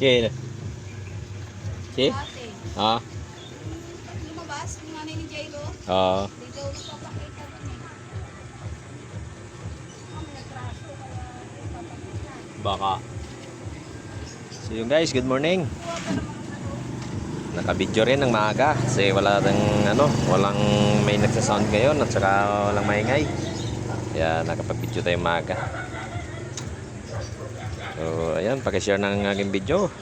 Kaya Si? Ha? lumabas yung nanay ni Jairo. Oo. Nagpapakita nagpapakita. Baka. So yun guys, good morning. Nakabidyo rin ng maaga kasi wala ring ano, walang may nagsa-sound ngayon at saka walang maingay. Kaya nakapag-video tayo maaga. So ayan, pakishare ng aking video.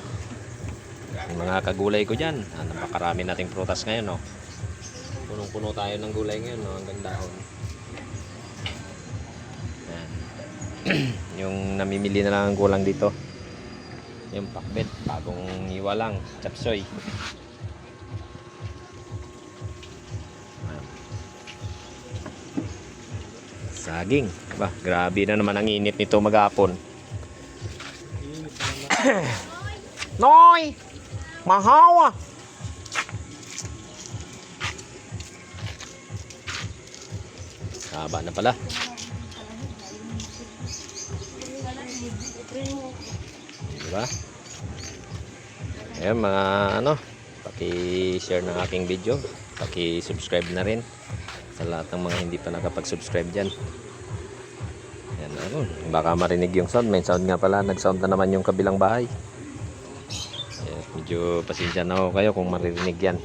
Yung mga kagulay ko dyan. Ah, napakarami nating prutas ngayon, no. Punong-puno tayo ng gulay ngayon, no, hanggang dahon. Yung namimili na lang ang gulang dito. Yung pakbet, bagong iwa lang, chapsoy. Saging. Ba, grabe na naman ang init nito maghapon. Noy! Mahawa! Haba na pala. Diba? Ayan mga ano, paki-share ng aking video, paki-subscribe na rin sa lahat ng mga hindi pa nakapag-subscribe dyan. Ano, baka marinig yung sound. May sound nga pala, nag-sound na naman yung kabilang bahay. Ayan, medyo pasensya na ako kayo kung maririnig yan.